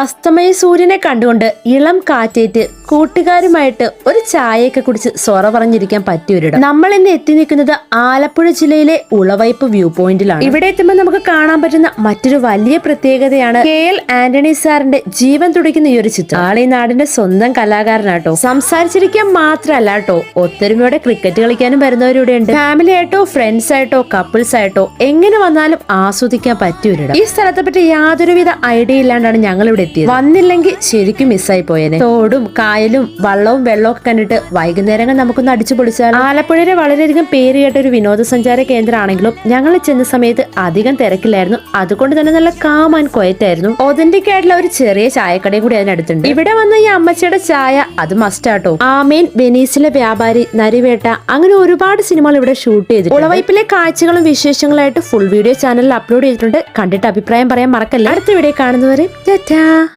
അസ്തമയ സൂര്യനെ കണ്ടുകൊണ്ട് ഇളം കാറ്റേറ്റ് കൂട്ടുകാരുമായിട്ട് ഒരു ചായയൊക്കെ കുടിച്ച് സൊറ പറഞ്ഞിരിക്കാൻ പറ്റിയൊരിടം നമ്മൾ ഇന്ന് എത്തി നിൽക്കുന്നത് ആലപ്പുഴ ജില്ലയിലെ ഉളവൈപ്പ് വ്യൂ പോയിന്റിലാണ്. ഇവിടെ എത്തുമ്പോൾ നമുക്ക് കാണാൻ പറ്റുന്ന മറ്റൊരു വലിയ പ്രത്യേകതയാണ് കെ എൽ ആന്റണി സാറിന്റെ ജീവൻ തുടിക്കുന്ന ഈ ഒരു ചിത്രം. ആളെ നാടിന്റെ സ്വന്തം കലാകാരനാട്ടോ. സംസാരിച്ചിരിക്കാൻ മാത്രമല്ല കേട്ടോ. ഒത്തൊരുമയോടെ ക്രിക്കറ്റ് കളിക്കാനും വരുന്നവരിവിടെ ഉണ്ട്. ഫാമിലി ആയിട്ടോ ഫ്രണ്ട്സ് ആയിട്ടോ കപ്പിൾസ് ആയിട്ടോ എങ്ങനെ വന്നാലും ആസ്വദിക്കാൻ പറ്റിയൊരിടം ഈ സ്ഥലത്തെ പറ്റി യാതൊരുവിധ ഐഡിയ ഇല്ലാണ്ടാണ് ഞങ്ങൾ ഇവിടെ എത്തിയത് വന്നില്ലെങ്കിൽ ശരിക്കും മിസ്സായി പോയേനെ. തോടും കായലും വള്ളവും വെള്ളവും ഒക്കെ കണ്ടിട്ട് വൈകുന്നേരങ്ങൾ നമുക്കൊന്ന് അടിച്ചു പൊളിച്ചാൽ ആലപ്പുഴയിലെ വളരെയധികം പേര് കേട്ട ഒരു വിനോദസഞ്ചാര കേന്ദ്രമാണെങ്കിലും ഞങ്ങൾ ചെന്ന സമയത്ത് അധികം തിരക്കില്ലായിരുന്നു. അതുകൊണ്ട് തന്നെ നല്ല കാം ആൻഡ് ക്വയറ്റായിരുന്നു ഒതന്റിക് ആയിട്ടുള്ള ഒരു ചെറിയ ചായക്കടയും കൂടി അതിനടുത്തുണ്ട്. ഇവിടെ വന്ന ഈ അമ്മച്ചിയുടെ ചായ അത് മസ്റ്റാട്ടോ ആമേൻ വെനീസിലെ വ്യാപാരി നരിവേട്ട അങ്ങനെ ഒരുപാട് സിനിമകൾ ഇവിടെ ഷൂട്ട് ചെയ്തു ഉളവൈപ്പിലെ കാഴ്ചകളും വിശേഷങ്ങളായിട്ട് ഫുൾ വീഡിയോ ചാനലിൽ അപ്ലോഡ് ചെയ്തിട്ടുണ്ട്. കണ്ടിട്ട് അഭിപ്രായം പറയാൻ മറക്കല്ല. അടുത്ത വീഡിയോ കാണുന്നവരെ ടാറ്റാ